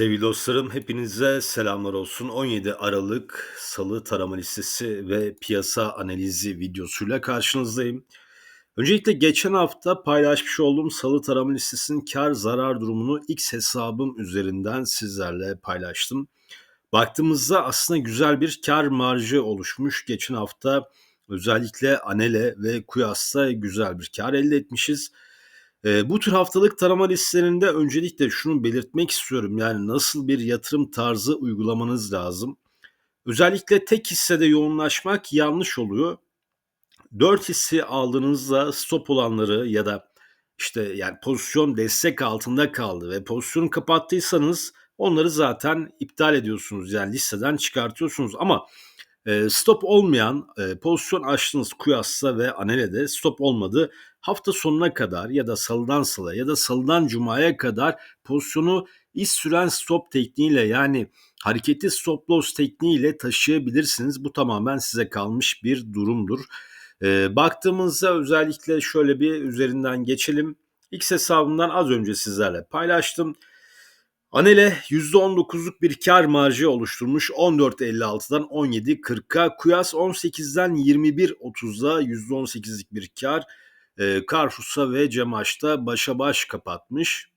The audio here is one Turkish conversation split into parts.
Sevgili dostlarım, hepinize selamlar olsun. 17 Aralık Salı tarama listesi ve piyasa analizi videosuyla karşınızdayım. Öncelikle geçen hafta paylaşmış olduğum Salı tarama listesinin kar zarar durumunu X hesabım üzerinden sizlerle paylaştım. Baktığımızda aslında güzel bir kar marjı oluşmuş. Geçen hafta özellikle Anele ve Kuyas'ta güzel bir kar elde etmişiz. Eee, bu tür haftalık tarama listelerinde öncelikle şunu belirtmek istiyorum. Yani nasıl bir yatırım tarzı uygulamanız lazım? Özellikle tek hissede yoğunlaşmak yanlış oluyor. 4 hisse aldığınızda stop olanları ya da işte yani pozisyon destek altında kaldı ve pozisyonu kapattıysanız onları zaten iptal ediyorsunuz. Yani listeden çıkartıyorsunuz ama stop olmayan, pozisyon açtığınız Kuyas'ta ve Anele'de stop olmadı. Hafta sonuna kadar ya da salıdan salıya ya da salıdan cumaya kadar pozisyonu iş süren stop tekniğiyle yani hareketli stop loss tekniğiyle taşıyabilirsiniz. Bu tamamen size kalmış bir durumdur. Baktığımızda özellikle şöyle bir üzerinden geçelim. X hesabından az önce sizlerle paylaştım. Anele %19'luk bir kar marjı oluşturmuş 14.56'dan 17.40'a. Kuyas 18'den 21.30'a %18'lik bir kar. E, Carrefour'sa ve Cemaş'ta başa baş kapatmış.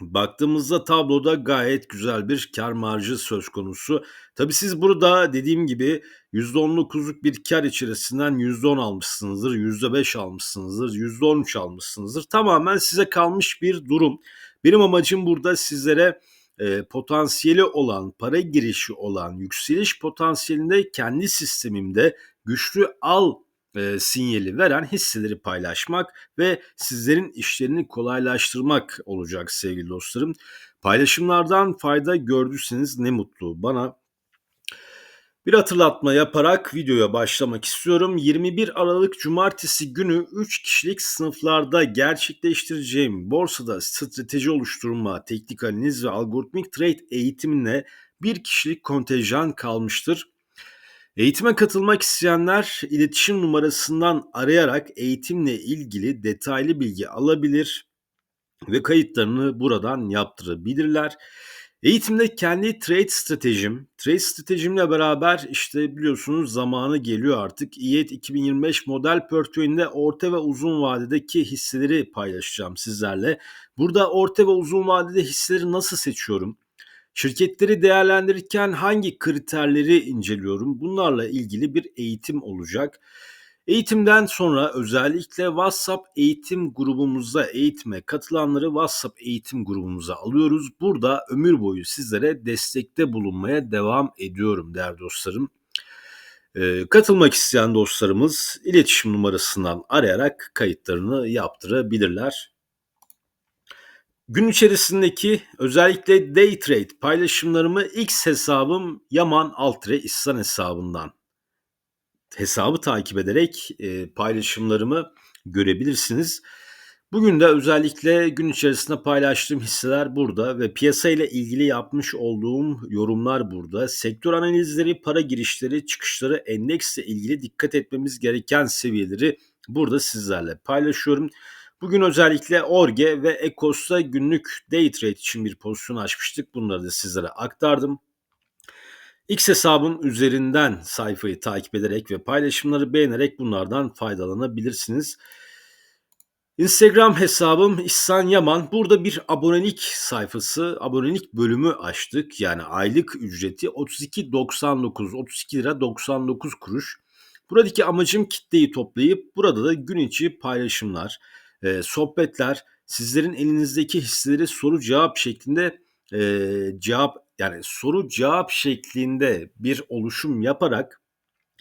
Baktığımızda tabloda gayet güzel bir kar marjı söz konusu. Tabi siz burada dediğim gibi %19'luk bir kar içerisinden %10 almışsınızdır, %5 almışsınızdır, %13 almışsınızdır. Tamamen size kalmış bir durum. Benim amacım burada sizlere e, potansiyeli olan, para girişi olan, yükseliş potansiyelinde kendi sistemimde güçlü al e, sinyali veren hisseleri paylaşmak ve sizlerin işlerini kolaylaştırmak olacak sevgili dostlarım. Paylaşımlardan fayda gördüyseniz ne mutlu bana. Bir hatırlatma yaparak videoya başlamak istiyorum. 21 Aralık Cumartesi günü 3 kişilik sınıflarda gerçekleştireceğim borsada strateji oluşturma, teknik analiz ve algoritmik trade eğitimine bir kişilik kontenjan kalmıştır. Eğitime katılmak isteyenler iletişim numarasından arayarak eğitimle ilgili detaylı bilgi alabilir ve kayıtlarını buradan yaptırabilirler. Eğitimde kendi trade stratejim, trade stratejimle beraber işte biliyorsunuz zamanı geliyor artık. İYET 2025 model portföyünde orta ve uzun vadedeki hisseleri paylaşacağım sizlerle. Burada orta ve uzun vadede hisseleri nasıl seçiyorum? Şirketleri değerlendirirken hangi kriterleri inceliyorum? Bunlarla ilgili bir eğitim olacak. Eğitimden sonra özellikle WhatsApp eğitim grubumuzda eğitime katılanları WhatsApp eğitim grubumuza alıyoruz. Burada ömür boyu sizlere destekte bulunmaya devam ediyorum değerli dostlarım. Ee, katılmak isteyen dostlarımız iletişim numarasından arayarak kayıtlarını yaptırabilirler. Gün içerisindeki özellikle day trade paylaşımlarımı X hesabım Yaman Altre İhsan hesabından hesabı takip ederek e, paylaşımlarımı görebilirsiniz. Bugün de özellikle gün içerisinde paylaştığım hisseler burada ve piyasa ile ilgili yapmış olduğum yorumlar burada. Sektör analizleri, para girişleri, çıkışları, endeksle ilgili dikkat etmemiz gereken seviyeleri burada sizlerle paylaşıyorum. Bugün özellikle Orge ve Ekos'ta günlük day trade için bir pozisyon açmıştık. Bunları da sizlere aktardım. X hesabım üzerinden sayfayı takip ederek ve paylaşımları beğenerek bunlardan faydalanabilirsiniz. Instagram hesabım İhsan Yaman. Burada bir abonelik sayfası, abonelik bölümü açtık. Yani aylık ücreti 32.99, 32 lira 99 kuruş. Buradaki amacım kitleyi toplayıp burada da gün içi paylaşımlar, e, sohbetler, sizlerin elinizdeki hisseleri soru cevap şeklinde e, cevap yani soru cevap şeklinde bir oluşum yaparak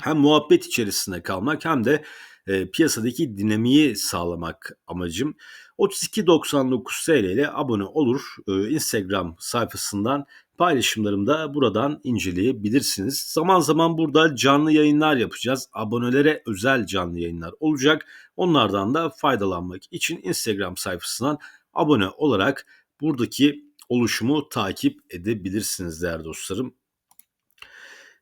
hem muhabbet içerisinde kalmak hem de e, piyasadaki dinamiği sağlamak amacım. 32.99 TL ile abone olur. E, Instagram sayfasından paylaşımlarımda buradan inceleyebilirsiniz. Zaman zaman burada canlı yayınlar yapacağız. Abonelere özel canlı yayınlar olacak. Onlardan da faydalanmak için Instagram sayfasından abone olarak buradaki oluşumu takip edebilirsiniz değerli dostlarım.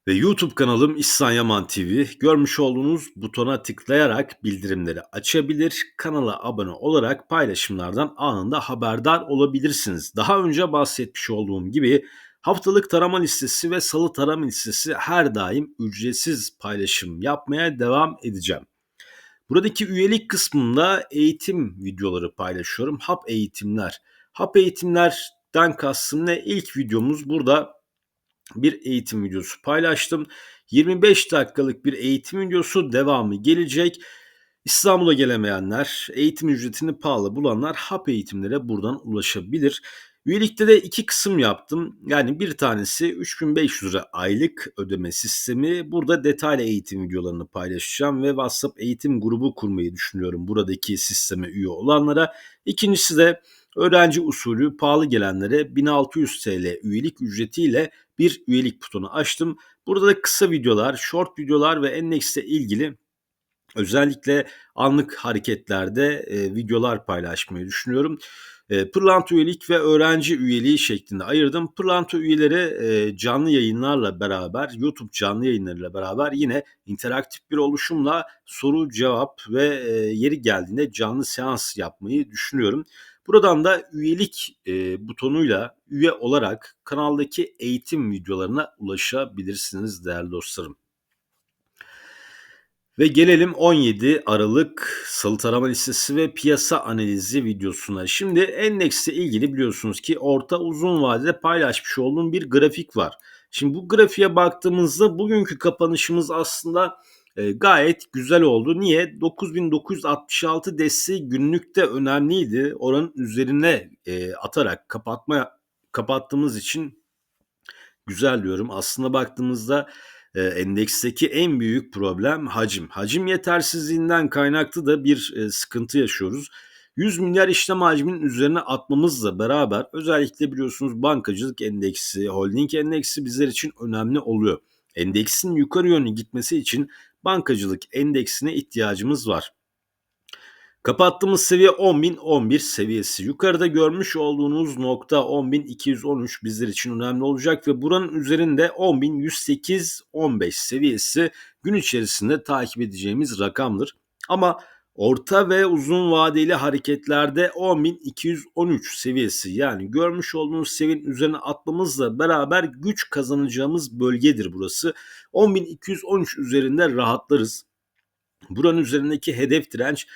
ve YouTube kanalım İhsan Yaman TV. Görmüş olduğunuz butona tıklayarak bildirimleri açabilir, kanala abone olarak paylaşımlardan anında haberdar olabilirsiniz. Daha önce bahsetmiş olduğum gibi haftalık tarama listesi ve salı tarama listesi her daim ücretsiz paylaşım yapmaya devam edeceğim. Buradaki üyelik kısmında eğitim videoları paylaşıyorum. Hap eğitimler. Hap eğitimlerden kastım ne? İlk videomuz burada bir eğitim videosu paylaştım. 25 dakikalık bir eğitim videosu devamı gelecek. İstanbul'a gelemeyenler, eğitim ücretini pahalı bulanlar hap eğitimlere buradan ulaşabilir. Üyelikte de iki kısım yaptım. Yani bir tanesi 3500 lira aylık ödeme sistemi. Burada detaylı eğitim videolarını paylaşacağım ve WhatsApp eğitim grubu kurmayı düşünüyorum buradaki sisteme üye olanlara. İkincisi de öğrenci usulü pahalı gelenlere 1600 TL üyelik ücretiyle bir üyelik butonu açtım. Burada da kısa videolar, short videolar ve Endex'le ilgili özellikle anlık hareketlerde e, videolar paylaşmayı düşünüyorum. E, Pırlanta üyelik ve öğrenci üyeliği şeklinde ayırdım. Pırlanta üyeleri e, canlı yayınlarla beraber, YouTube canlı yayınlarıyla beraber yine interaktif bir oluşumla soru cevap ve e, yeri geldiğinde canlı seans yapmayı düşünüyorum. Buradan da üyelik e, butonuyla üye olarak kanaldaki eğitim videolarına ulaşabilirsiniz değerli dostlarım. Ve gelelim 17 Aralık salı tarama listesi ve piyasa analizi videosuna. Şimdi Endex'le ilgili biliyorsunuz ki orta uzun vadede paylaşmış olduğum bir grafik var. Şimdi bu grafiğe baktığımızda bugünkü kapanışımız aslında e, gayet güzel oldu. Niye? 9966 desteği günlükte önemliydi. Oranın üzerine e, atarak kapatma kapattığımız için güzel diyorum. Aslında baktığımızda e, endeksteki en büyük problem hacim. Hacim yetersizliğinden kaynaklı da bir e, sıkıntı yaşıyoruz. 100 milyar işlem hacminin üzerine atmamızla beraber özellikle biliyorsunuz bankacılık endeksi, holding endeksi bizler için önemli oluyor. Endeksin yukarı yönlü gitmesi için bankacılık endeksine ihtiyacımız var. Kapattığımız seviye 10.011 seviyesi. Yukarıda görmüş olduğunuz nokta 10.213 bizler için önemli olacak ve buranın üzerinde 10.108-15 seviyesi gün içerisinde takip edeceğimiz rakamdır. Ama orta ve uzun vadeli hareketlerde 10.213 seviyesi yani görmüş olduğunuz seviyenin üzerine atmamızla beraber güç kazanacağımız bölgedir burası. 10.213 üzerinde rahatlarız. Buranın üzerindeki hedef direnç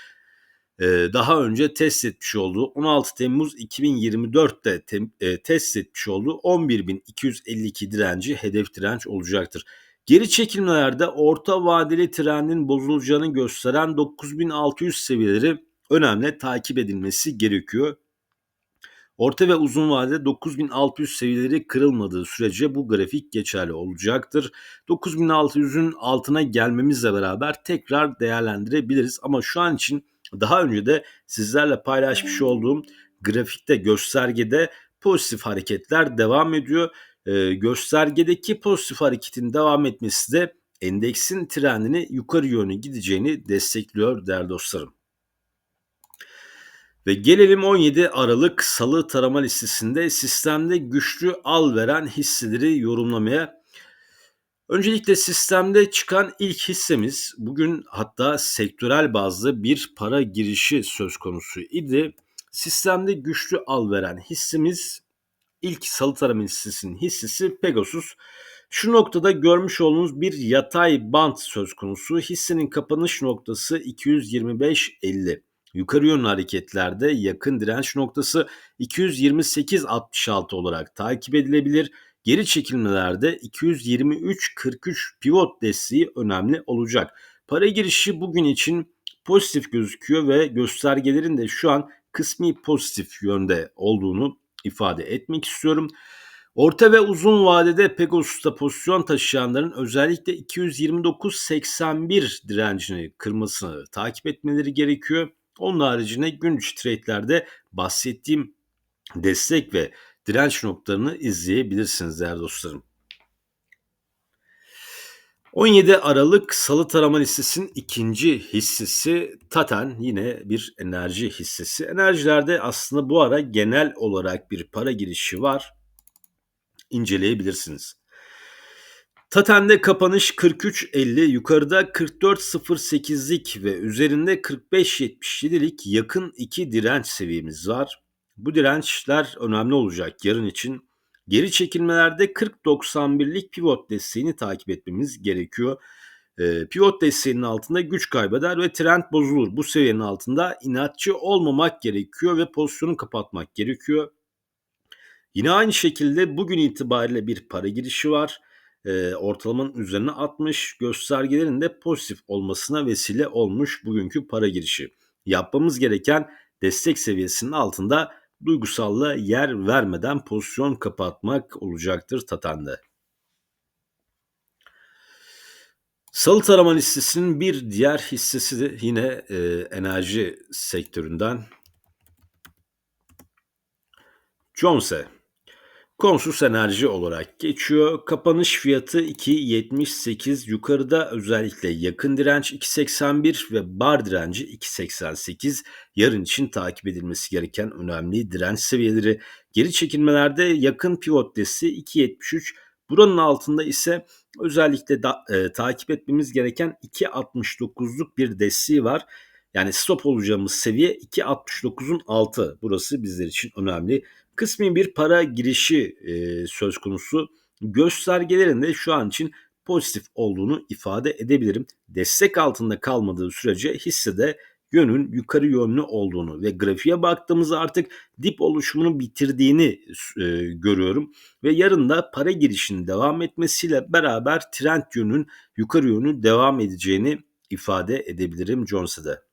daha önce test etmiş olduğu 16 Temmuz 2024'te te, test etmiş olduğu 11.252 direnci hedef direnç olacaktır. Geri çekilmelerde orta vadeli trendin bozulacağını gösteren 9600 seviyeleri önemli takip edilmesi gerekiyor. Orta ve uzun vadede 9600 seviyeleri kırılmadığı sürece bu grafik geçerli olacaktır. 9600'ün altına gelmemizle beraber tekrar değerlendirebiliriz ama şu an için daha önce de sizlerle paylaşmış olduğum grafikte göstergede pozitif hareketler devam ediyor. Ee, göstergedeki pozitif hareketin devam etmesi de endeksin trendini yukarı yönlü gideceğini destekliyor değerli dostlarım. Ve gelelim 17 Aralık Salı tarama listesinde sistemde güçlü al veren hisseleri yorumlamaya. Öncelikle sistemde çıkan ilk hissemiz bugün hatta sektörel bazda bir para girişi söz konusu idi. Sistemde güçlü al veren hissimiz ilk salı tarama listesinin hissesi Pegasus. Şu noktada görmüş olduğunuz bir yatay bant söz konusu. Hissenin kapanış noktası 225.50. Yukarı yönlü hareketlerde yakın direnç noktası 228.66 olarak takip edilebilir. Geri çekilmelerde 223.43 pivot desteği önemli olacak. Para girişi bugün için pozitif gözüküyor ve göstergelerin de şu an kısmi pozitif yönde olduğunu ifade etmek istiyorum. Orta ve uzun vadede Pegasus'ta pozisyon taşıyanların özellikle 229.81 direncini kırmasını takip etmeleri gerekiyor. Onun haricinde gün içi trade'lerde bahsettiğim destek ve direnç noktalarını izleyebilirsiniz değerli dostlarım. 17 Aralık Salı tarama listesinin ikinci hissesi Taten yine bir enerji hissesi. Enerjilerde aslında bu ara genel olarak bir para girişi var. İnceleyebilirsiniz. Taten'de kapanış 43.50, yukarıda 44.08'lik ve üzerinde 45.77'lik yakın iki direnç seviyemiz var. Bu dirençler önemli olacak yarın için. Geri çekilmelerde 40.91'lik pivot desteğini takip etmemiz gerekiyor. E, pivot desteğinin altında güç kaybeder ve trend bozulur. Bu seviyenin altında inatçı olmamak gerekiyor ve pozisyonu kapatmak gerekiyor. Yine aynı şekilde bugün itibariyle bir para girişi var. E, ortalamanın üzerine atmış göstergelerin de pozitif olmasına vesile olmuş bugünkü para girişi. Yapmamız gereken destek seviyesinin altında duygusallığa yer vermeden pozisyon kapatmak olacaktır Tatan'da. Salı tarama listesinin bir diğer hissesi de yine e, enerji sektöründen Jonse. Konsus enerji olarak geçiyor. Kapanış fiyatı 2.78 yukarıda özellikle yakın direnç 2.81 ve bar direnci 2.88 yarın için takip edilmesi gereken önemli direnç seviyeleri. Geri çekilmelerde yakın pivot desteği 2.73 buranın altında ise özellikle da, e, takip etmemiz gereken 2.69'luk bir desteği var. Yani stop olacağımız seviye 2.69'un altı. Burası bizler için önemli. Kısmi bir para girişi e, söz konusu. Göstergelerinde şu an için pozitif olduğunu ifade edebilirim. Destek altında kalmadığı sürece hissede yönün yukarı yönlü olduğunu ve grafiğe baktığımızda artık dip oluşumunu bitirdiğini e, görüyorum ve yarın da para girişinin devam etmesiyle beraber trend yönün yukarı yönü devam edeceğini ifade edebilirim Jones'e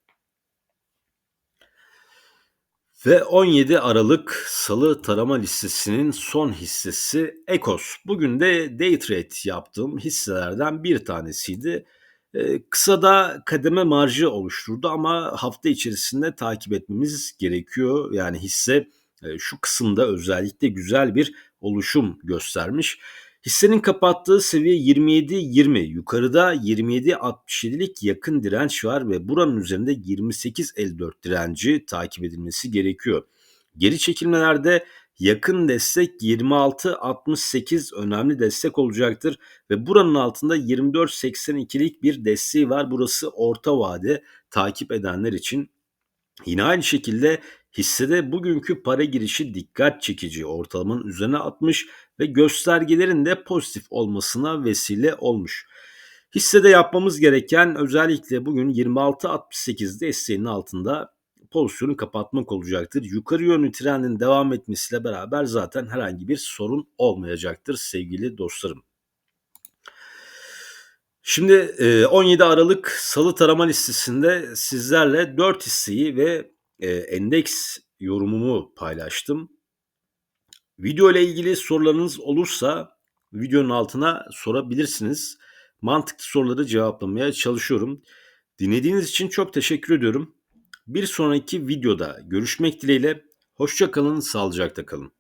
Ve 17 Aralık Salı tarama listesinin son hissesi Ekos. Bugün de day trade yaptığım hisselerden bir tanesiydi. Ee, kısada kademe marjı oluşturdu ama hafta içerisinde takip etmemiz gerekiyor. Yani hisse e, şu kısımda özellikle güzel bir oluşum göstermiş. Hissenin kapattığı seviye 27-20. Yukarıda 27-67'lik yakın direnç var ve buranın üzerinde 28-54 direnci takip edilmesi gerekiyor. Geri çekilmelerde yakın destek 26-68 önemli destek olacaktır ve buranın altında 24-82'lik bir desteği var. Burası orta vade takip edenler için. Yine aynı şekilde hissede bugünkü para girişi dikkat çekici ortalamanın üzerine atmış ve göstergelerin de pozitif olmasına vesile olmuş. Hissede yapmamız gereken özellikle bugün 26.68 desteğinin altında pozisyonu kapatmak olacaktır. Yukarı yönlü trendin devam etmesiyle beraber zaten herhangi bir sorun olmayacaktır sevgili dostlarım. Şimdi 17 Aralık Salı tarama listesinde sizlerle 4 hisseyi ve endeks yorumumu paylaştım. Video ile ilgili sorularınız olursa videonun altına sorabilirsiniz. Mantıklı soruları cevaplamaya çalışıyorum. Dinlediğiniz için çok teşekkür ediyorum. Bir sonraki videoda görüşmek dileğiyle. Hoşça kalın, sağlıcakla kalın.